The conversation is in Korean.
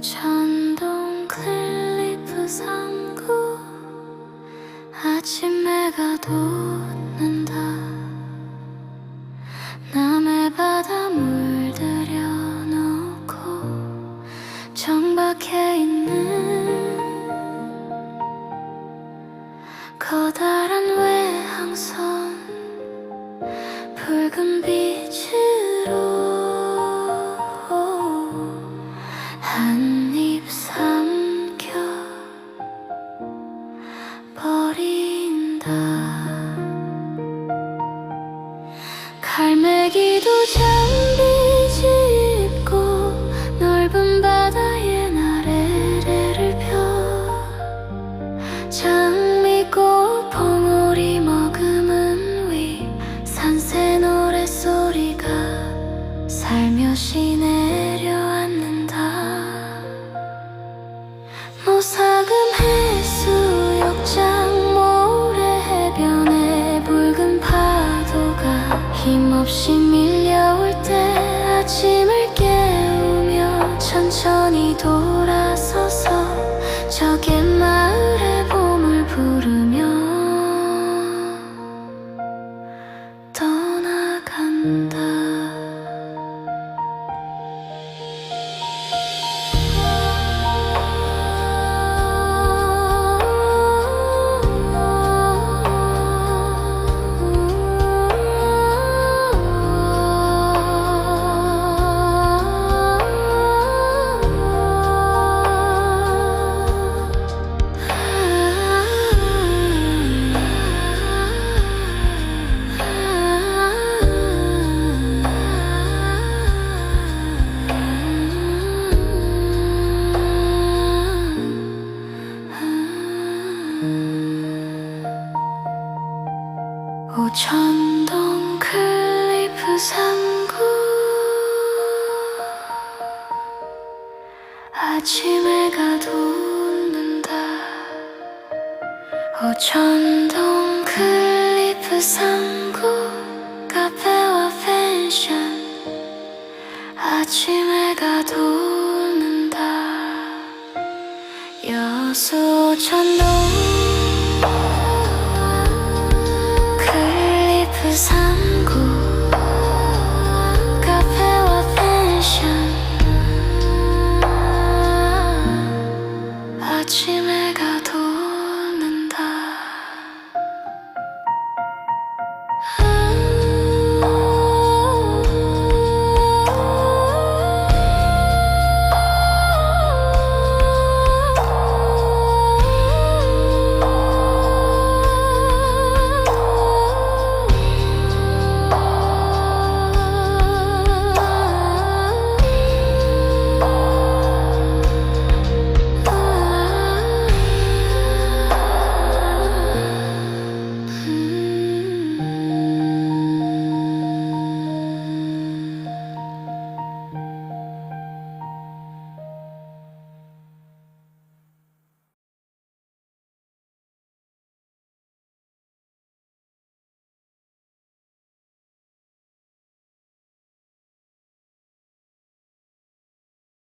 우천동 클리프 상구 아침에 가도 버린다 없이 밀려올 때 아침을 깨우며 천천히 돌아서서 저기 마을의 봄을 부르며 떠나간다 오천동 클리프 산구 아침 해가 돋는다. 오천동 클리프 산구 카페와 펜션. 아침 해가 돋는다. 여수 오천동 클리프 산